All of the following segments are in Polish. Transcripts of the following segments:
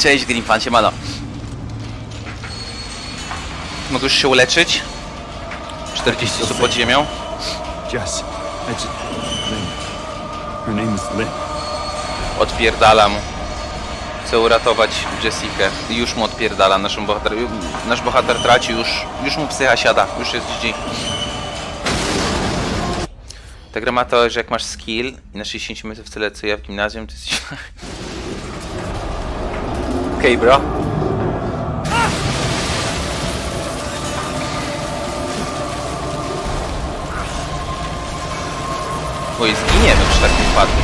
Cześć Grimfan, siemano. Mogę już się uleczyć? 40 osób pod ziemią. Jess, I just... Lynn. Her name is Lynn. Odpierdalam. Chcę uratować Jessikę. I Już mu odpierdalam naszą bohater. Nasz bohater traci już. Już mu psycha siada. Już jest GG. Ta gra ma to, że jak masz skill i na 60 metrów tyle co ja w gimnazjum, to jesteś... Okej, bro. Oj, zginiemy przy takim wypadku.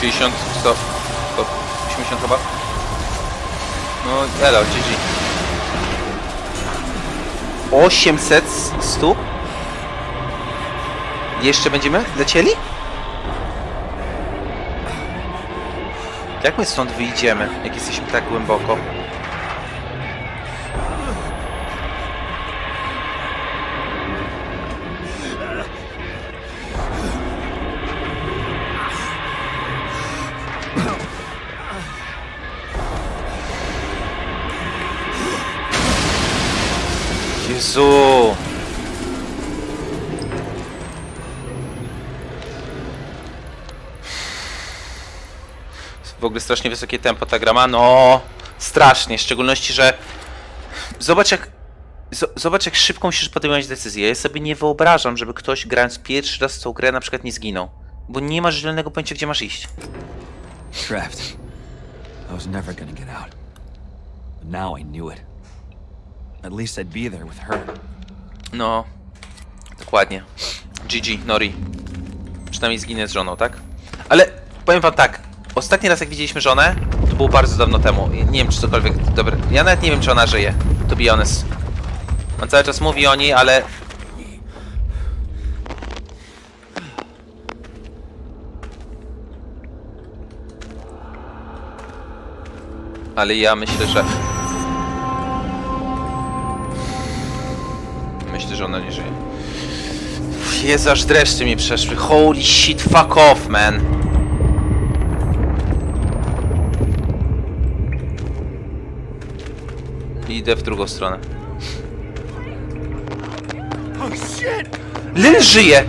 Sześćdziesiąt, sto, sto, 80 chyba. No, elo, GG. 800 stóp? Jeszcze będziemy lecieli? Jak my stąd wyjdziemy, jak jesteśmy tak głęboko? Ogóle strasznie wysokie tempo ta gra ma. No, strasznie. W szczególności, że zobacz jak, zo- zobacz jak szybko musisz podejmować decyzję. Ja sobie nie wyobrażam, żeby ktoś grając pierwszy raz w tą grę na przykład nie zginął. Bo nie masz zielonego pojęcia, gdzie masz iść. Trapped. I was never gonna get out. But now I knew it. At least I'd be there with her. No, dokładnie. GG, Nori. Przynajmniej zginę z żoną, tak? Ale powiem wam tak. Ostatni raz jak widzieliśmy żonę, to było bardzo dawno temu. Nie wiem czy cokolwiek dobre. Ja nawet nie wiem czy ona żyje. To be honest. On cały czas mówi o niej, ale... Ale ja myślę, że... Myślę, że ona nie żyje. Jezu, aż dreszcze mi przeszły. Holy shit, fuck off, man. Idę w drugą stronę. Lynn żyje!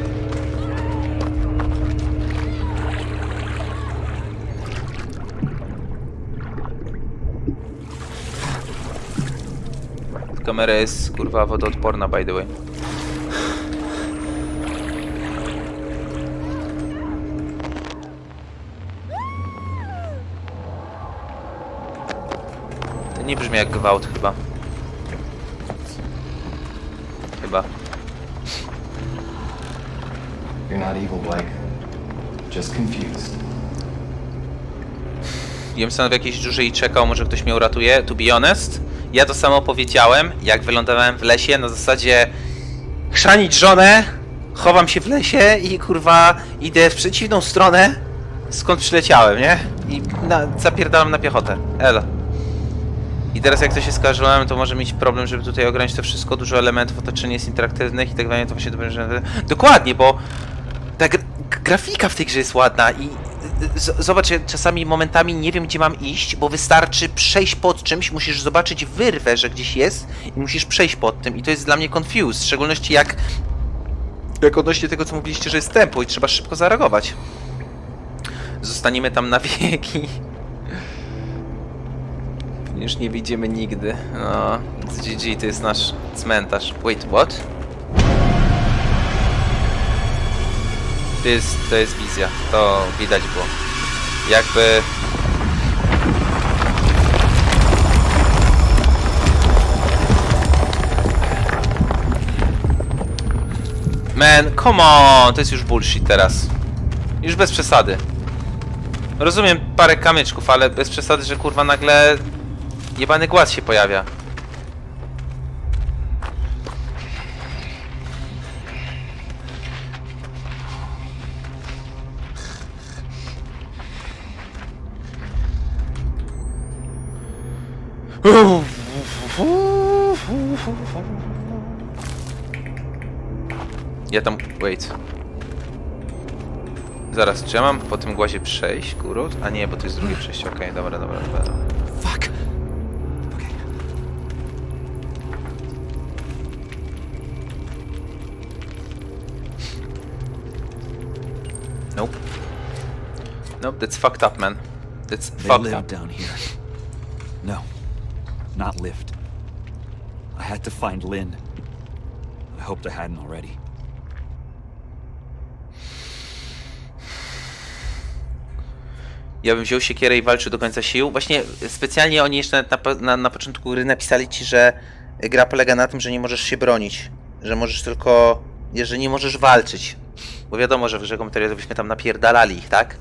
Kamera jest kurwa wodoodporna by the way. Nie brzmi jak gwałt chyba. Chyba. You're not evil, Blake. Just confused. Stanął w jakiejś dziurze i czekał, może ktoś mnie uratuje. To be honest, ja to samo powiedziałem, jak wylądowałem w lesie, na zasadzie chrzanić żonę, chowam się w lesie i kurwa idę w przeciwną stronę, skąd przyleciałem, nie? I na, zapierdalam na piechotę. Elo. I teraz jak to się skarżyłem, to może mieć problem, żeby tutaj ograniczyć to wszystko, dużo elementów, otoczenie jest interaktywnych i tak dalej, to właśnie to będzie... Dokładnie, bo ta gr grafika w tej grze jest ładna i z zobacz, ja czasami momentami nie wiem, gdzie mam iść, bo wystarczy przejść pod czymś, musisz zobaczyć wyrwę, że gdzieś jest i musisz przejść pod tym i to jest dla mnie confused, w szczególności jak jak odnośnie tego, co mówiliście, że jest tempo i trzeba szybko zareagować. Zostaniemy tam na wieki. Już nie widzimy nigdy. No, GG to jest nasz cmentarz. Wait, what? To jest, to jest wizja, to widać było. Jakby... Man, come on! To jest już bullshit teraz. Już bez przesady. Rozumiem parę kamyczków, ale bez przesady, że kurwa nagle jebany głaz się pojawia. Ja tam... Wait. Zaraz, czy ja mam po tym głazie przejść, kurut? A nie, bo to jest drugie przejście. Okej, dobra, dobra, dobra. dobra. Fuck. That's fucked up, man. That's They fucked up. down here. No, not lived. I had to find Lynn. I hoped I hadn't already. Ja bym wziął siekierę i walczył do końca sił. Właśnie specjalnie oni jeszcze na, na, na, na początku gry napisali ci, że gra polega na tym, że nie możesz się bronić. Że możesz tylko... że nie możesz walczyć. Bo wiadomo, że w grze komputerowej byśmy tam napierdalali ich, tak?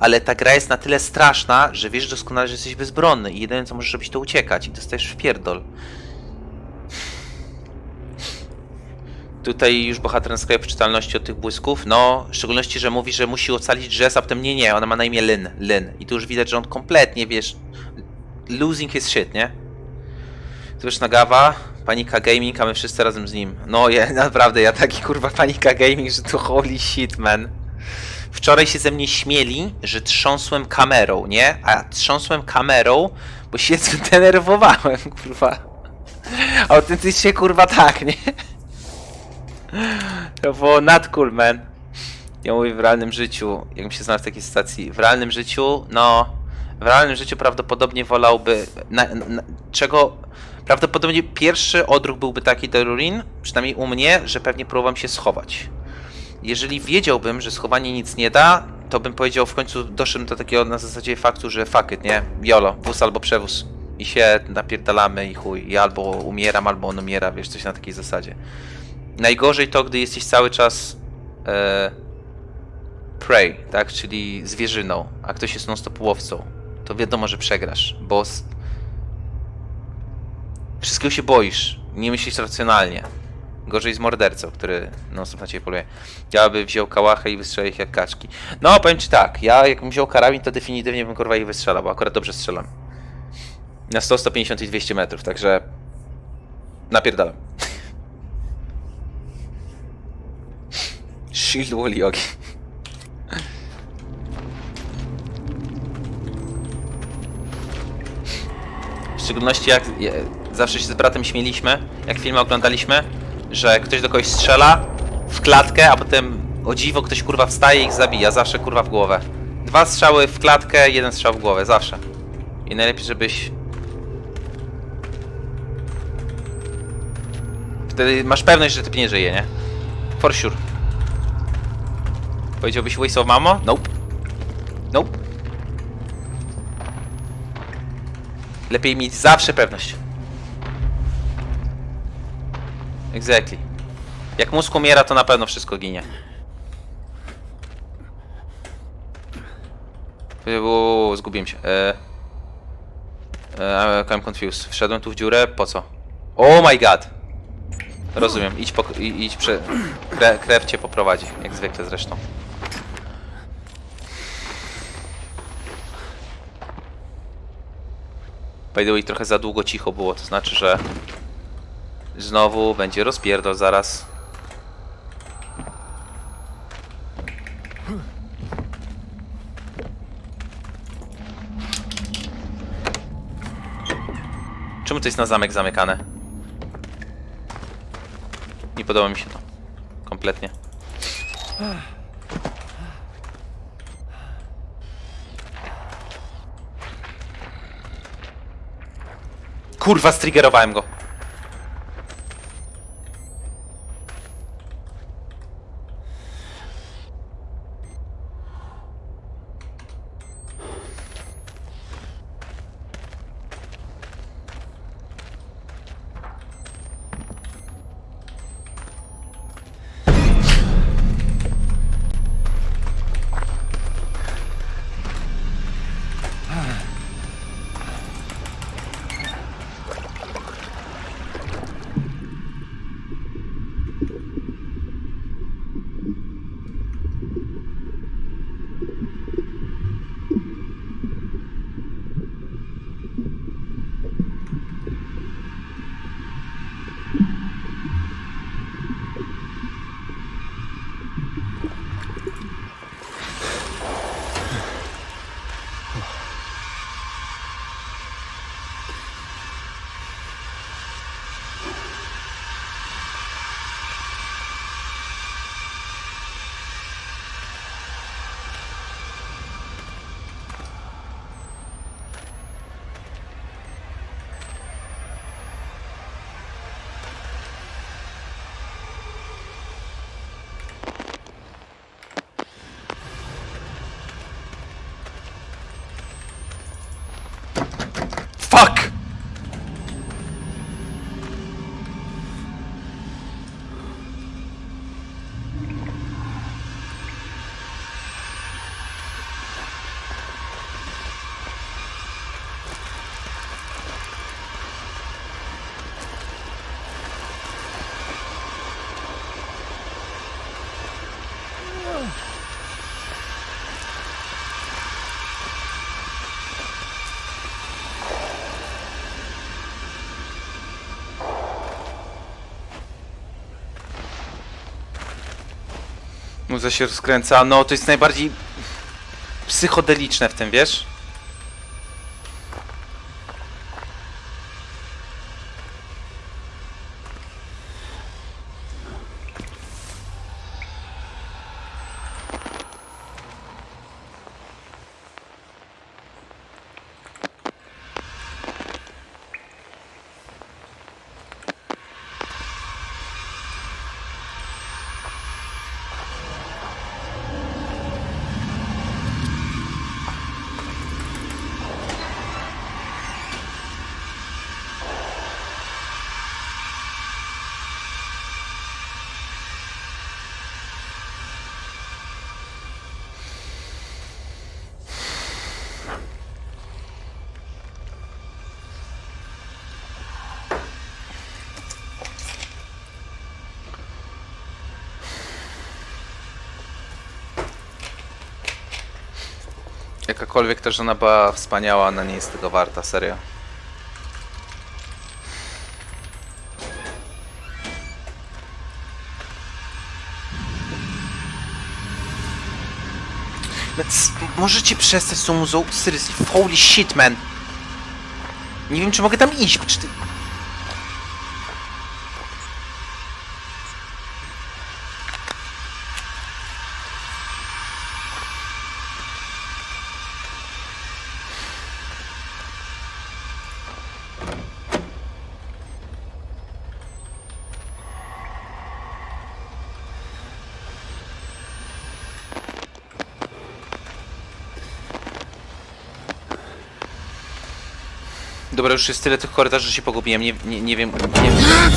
Ale ta gra jest na tyle straszna, że wiesz doskonale, że jesteś bezbronny i jedyne co możesz robić to uciekać i dostajesz w pierdol. Tutaj już bohater naskakuje poczytalności od tych błysków. No, w szczególności, że mówi, że musi ocalić Jess, a potem nie, nie, ona ma na imię Lynn. Lynn. I tu już widać, że on kompletnie, wiesz, losing his shit, nie? Już Nagawa, Panika Gaming, a my wszyscy razem z nim. No, ja, naprawdę, ja taki kurwa Panika Gaming, że to holy shit, man. Wczoraj się ze mnie śmieli, że trząsłem kamerą, nie? A trząsłem kamerą, bo się zdenerwowałem, kurwa. Autentycznie, kurwa, tak, nie? To było not cool, man. Ja mówię w realnym życiu, jakbym się znalazł w takiej sytuacji, w realnym życiu, no, w realnym życiu prawdopodobnie wolałby, na, na, czego, prawdopodobnie pierwszy odruch byłby taki do Rurin, przynajmniej u mnie, że pewnie próbowałem się schować. Jeżeli wiedziałbym, że schowanie nic nie da, to bym powiedział, w końcu doszedłem do takiego na zasadzie faktu, że fuck it, nie, jolo, wóz albo przewóz. I się napierdalamy i chuj, i albo umieram, albo on umiera, wiesz, coś na takiej zasadzie. Najgorzej to, gdy jesteś cały czas e, prey, tak, czyli zwierzyną, a ktoś jest non-stop łowcą, to wiadomo, że przegrasz, bo wszystkiego się boisz, nie myślisz racjonalnie. Gorzej z mordercą, który non-stop na ciebie poluje. Ja bym wziął kałachę i wystrzelił ich jak kaczki. No, powiem ci tak, ja jakbym wziął karabin, to definitywnie bym kurwa ich wystrzelał, bo akurat dobrze strzelam. Na 100, 150 i 200 metrów, także napierdalam. Shield wall yogi. W szczególności jak zawsze się z bratem śmieliśmy, jak filmy oglądaliśmy, że ktoś do kogoś strzela w klatkę, a potem o dziwo ktoś kurwa wstaje i ich zabija. Zawsze kurwa w głowę. Dwa strzały w klatkę, jeden strzał w głowę, zawsze. I najlepiej, żebyś. Wtedy masz pewność, że typ nie żyje, nie? For sure. Powiedziałbyś waste of mamo? Nope. Nope. Lepiej mieć zawsze pewność. Exactly. Jak mózg umiera, to na pewno wszystko ginie. Uuu, zgubiłem się. E, e, I'm confused. Wszedłem tu w dziurę, po co? Oh my god! Rozumiem, idź, po, idź prze... Kre, krew cię poprowadzi, jak zwykle zresztą. By the way, trochę za długo cicho było, to znaczy, że znowu będzie rozpierdol zaraz. Czemu to jest na zamek zamykane? Nie podoba mi się to. Kompletnie. Kurwa, striggerowałem go. Muza się rozkręca. No, to jest najbardziej psychodeliczne w tym, wiesz? Jakakolwiek ta żona była wspaniała, ona nie jest tego warta, serio. Możecie przestać z tą muzą? Seriously, holy shit, man! Nie wiem, czy mogę tam iść, czy ty... Dobra, już jest tyle tych korytarzy, że się pogubiłem, nie, nie, nie wiem... Nie... Mówiłem.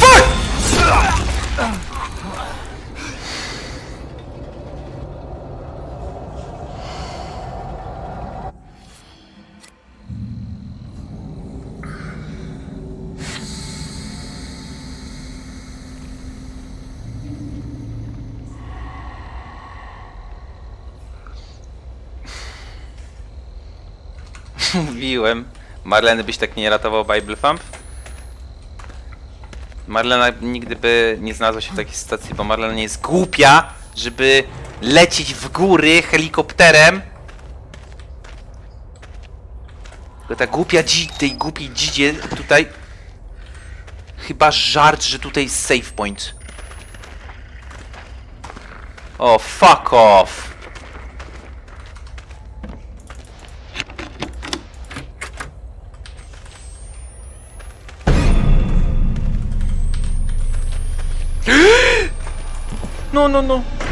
Marleny byś tak nie ratował Bible Thump? Marlena nigdy by nie znalazła się w takiej sytuacji, bo Marlena nie jest głupia, żeby lecieć w góry helikopterem. Tylko ta głupia dzi, tej głupiej dzidzie tutaj... Chyba żart, że tutaj jest save point. O, fuck off! No, no, no.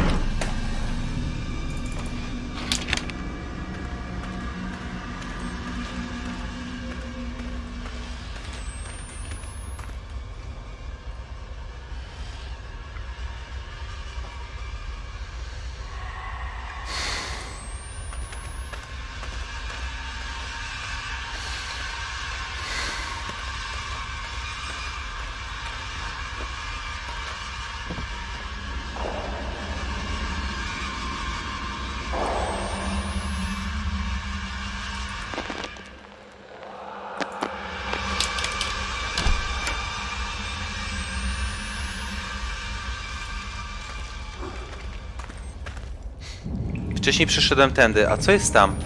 Wcześniej przeszedłem tędy, a co jest tam?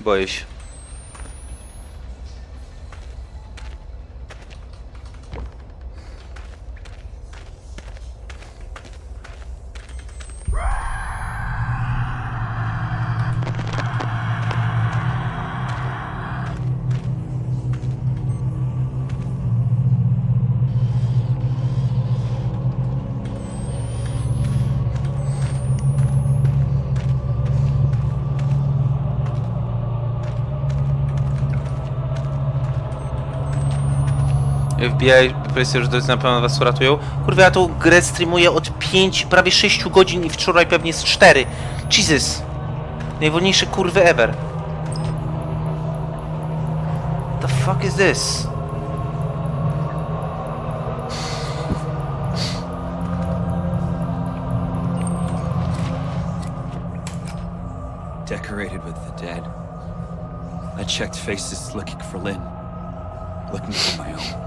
Boję się. FBI, powiedzcie, że to na pewno was uratują. Kurwa, ja tą grę streamuję od 5, prawie 6 godzin i wczoraj pewnie z 4. Jesus! Najwolniejsze kurwy ever. The fuck is this? Decorated with the dead. I checked faces looking for Lynn, looking for my own,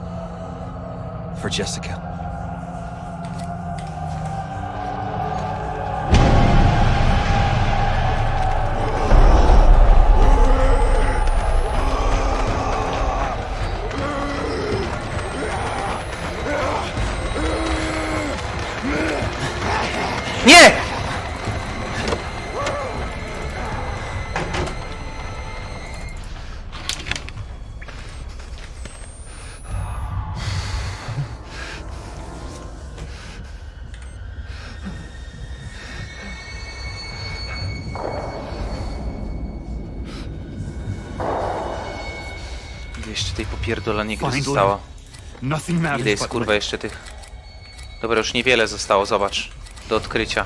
for Jessica. Jeszcze tej popierdolanej gry matters Ile jest kurwa jeszcze tych? Dobra, już niewiele zostało, zobacz. Do odkrycia.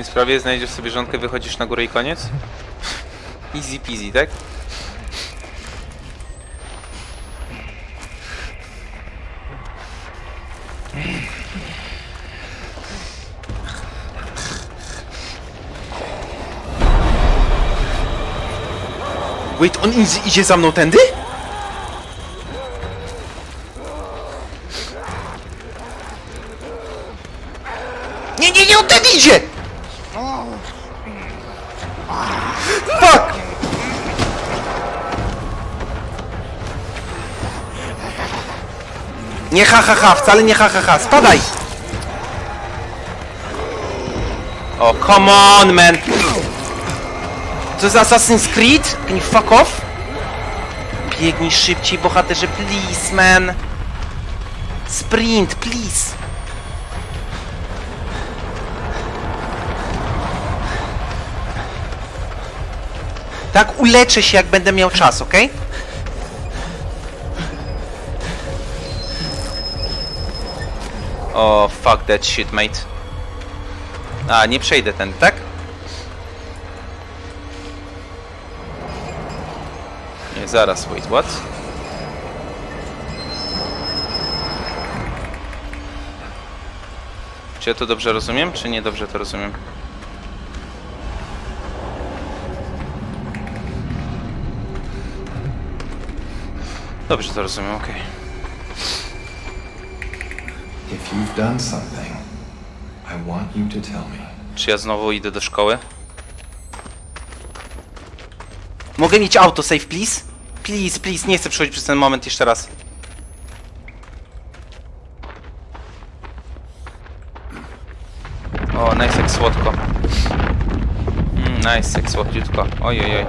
tej sprawie znajdziesz sobie żonkę, wychodzisz na górę i koniec? Easy peasy, tak? Wait, on idzie- idzie za mną tędy? Ha ha ha, wcale nie ha ha ha, spadaj! O, come on, man! To jest Assassin's Creed? Can you fuck off? Biegnij szybciej, bohaterze, please, man! Sprint, please! Tak, uleczę się, jak będę miał czas, ok? O, fuck that shit, mate. A, nie przejdę ten, tak? Nie, zaraz, wait, what? Czy ja to dobrze rozumiem, czy nie dobrze to rozumiem? Dobrze to rozumiem, okej. You've done something, I want you to tell me. Czy ja znowu idę do szkoły? Mogę mieć autosave, please? Please, please, nie chcę przechodzić przez ten moment jeszcze raz. O, nice jak słodko. Mm, nice jak słodciutko. Oj, oj,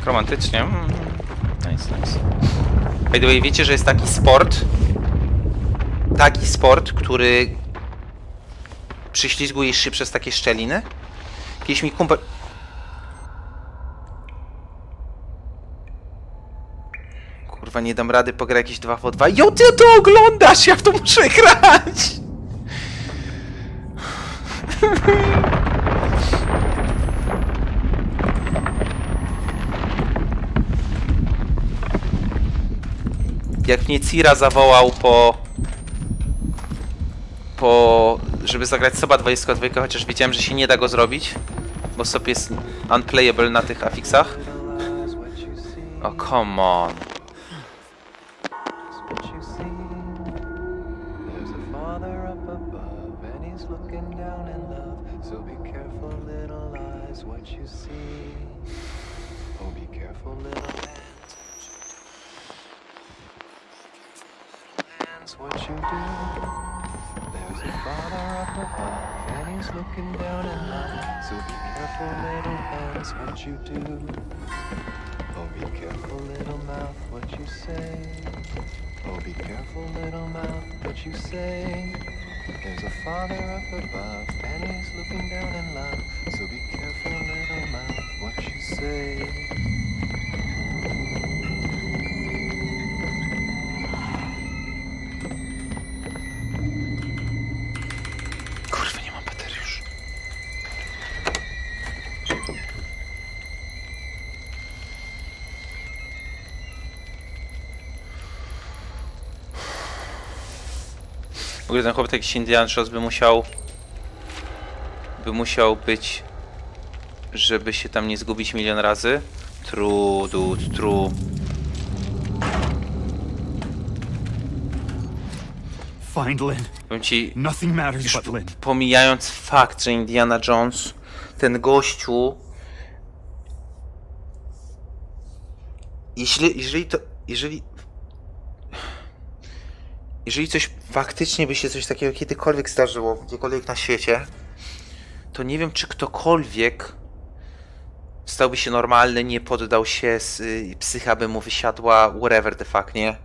Jak romantycznie. Mm, nice, nice. By the way, wiecie, że jest taki sport, taki sport, który przyślizgujesz się przez takie szczeliny? Kiedyś mi kumpel... Kurwa, nie dam rady pograć jakieś 2 po 2. Jo, ty to oglądasz, ja w to muszę grać! Jak mnie Cira zawołał po... Po... Żeby zagrać Soba 22, chociaż wiedziałem, że się nie da go zrobić. Bo Sob jest unplayable na tych afiksach. O, come on. You do. Oh, be careful, little mouth, what you say. Oh, be careful, little mouth, what you say. There's a father up above, W ogóle ten chłopak jakiś Indian Jones by musiał... by musiał być... żeby się tam nie zgubić milion razy. True, dude, true. Find Lynn. Powiem ci, Nothing matters Już but Lynn. pomijając fakt, że Indiana Jones, ten gościu. Jeśli, jeżeli to. Jeżeli. Jeżeli coś faktycznie by się coś takiego kiedykolwiek zdarzyło, gdziekolwiek na świecie, to nie wiem, czy ktokolwiek stałby się normalny, nie poddał się, y, psycha by mu wysiadła, whatever the fuck, nie?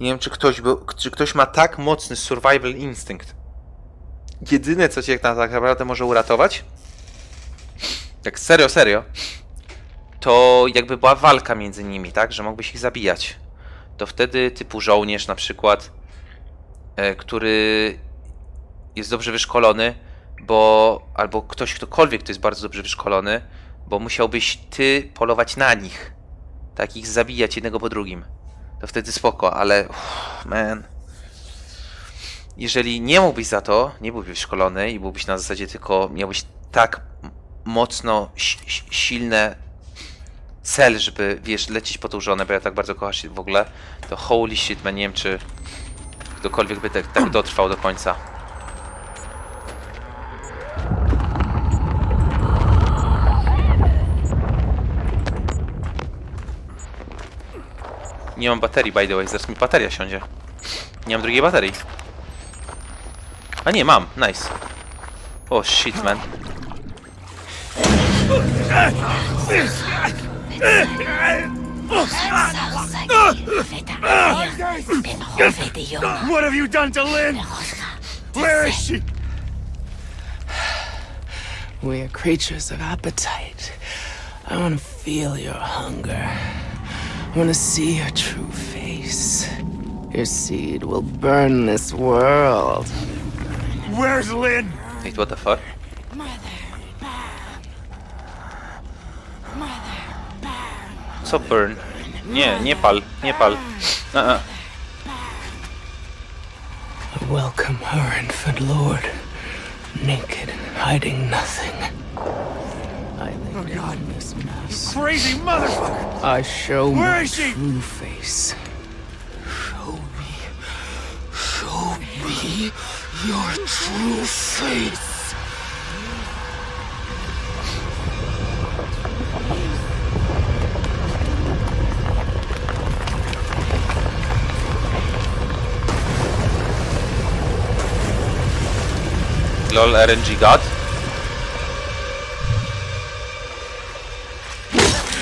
Nie wiem, czy ktoś, czy ktoś ma tak mocny survival instynkt. Jedyne, co cię tak naprawdę może uratować, tak serio, serio, to jakby była walka między nimi, tak? Że mógłbyś ich zabijać. To wtedy typu żołnierz na przykład, który jest dobrze wyszkolony, bo albo ktoś, ktokolwiek, kto jest bardzo dobrze wyszkolony, bo musiałbyś ty polować na nich. Tak, ich zabijać jednego po drugim. To wtedy spoko, ale uff, man. Jeżeli nie mógłbyś za to, nie byłbyś wyszkolony i byłbyś na zasadzie tylko miałbyś tak mocno si- si- silne cel, żeby wiesz, lecieć po tą żonę, bo ja tak bardzo kocham się w ogóle, to holy shit, man, nie wiem czy ktokolwiek by tak, tak dotrwał do końca. Nie mam baterii, by the way, zaraz mi bateria siądzie. Nie mam drugiej baterii. A nie, mam, nice. O shit, man. What have you done to Lynn? Where is she? We're creatures of appetite. I want to feel your hunger. I want to see your true face. Your seed will burn this world. Where's Lynn? Wait, what the fuck? Co burn? Nie, nie pal, nie pal. Welcome her infant lord. Naked, hiding nothing. I lay down this mask. Crazy motherfucker! I show Where my is she? true face. Show me. Show me your true face. LOL RNG God.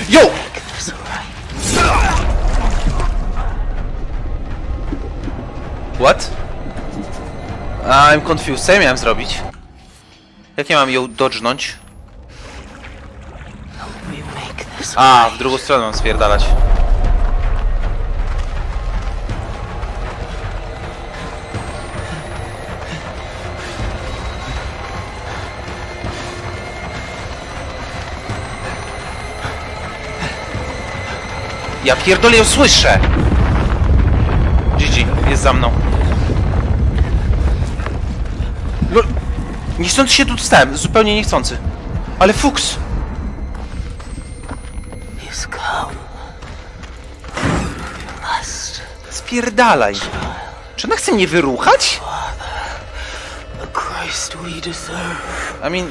Yo! What? I'm confused. Co ja miałem zrobić? Jak ja mam ją dodżnąć? A, w drugą stronę mam spierdalać. Ja pierdolę, ją słyszę! GG, jest za mną. Lol. Niechcący się tu dostałem, zupełnie niechcący. Ale fuks! He's come. Must. Spierdalaj. Czy ona chce mnie wyruchać? Christ we deserve. I mean,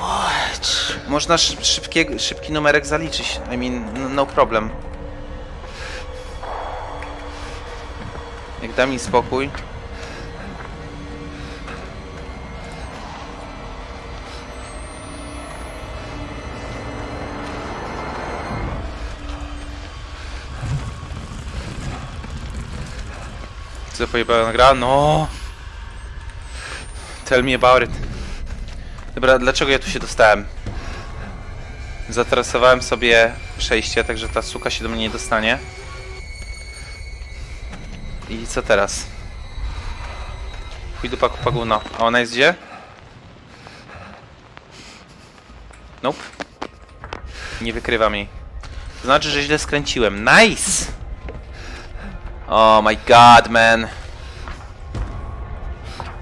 Watch. można szy- szybkie, szybki numerek zaliczyć. I mean, no problem. Jak da mi spokój. Co pojebana gra? No. Tell me about it. Dobra, dlaczego ja tu się dostałem? Zatrasowałem sobie przejście, także ta suka się do mnie nie dostanie. I co teraz? Chuj do paku paguna. A ona jest gdzie? Nope. Nie wykrywam jej. To znaczy, że źle skręciłem. Nice! Oh my god, man.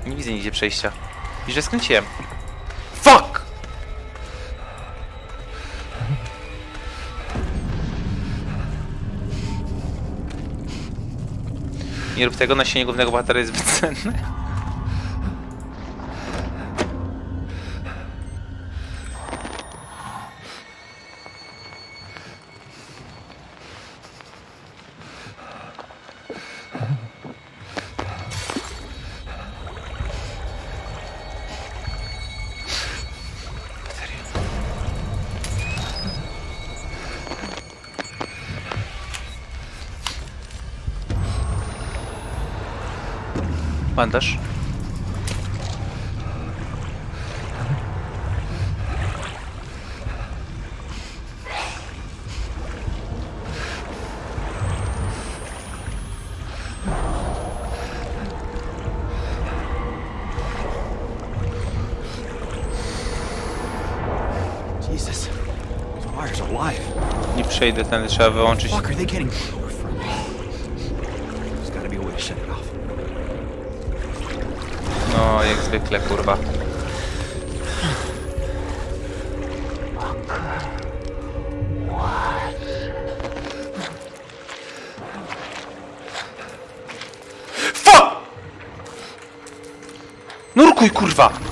Nie widzę nigdzie przejścia. I źle skręciłem. Nie rób tego, nasienie głównego bohatera jest zbyt cenne. Bandaż. Nie przejdę, ten trzeba wyłączyć. Fuck, are they getting power from? There's gotta be a way to shut it off. No, jak zwykle, kurwa. Fuck! Nurkuj, kurwa!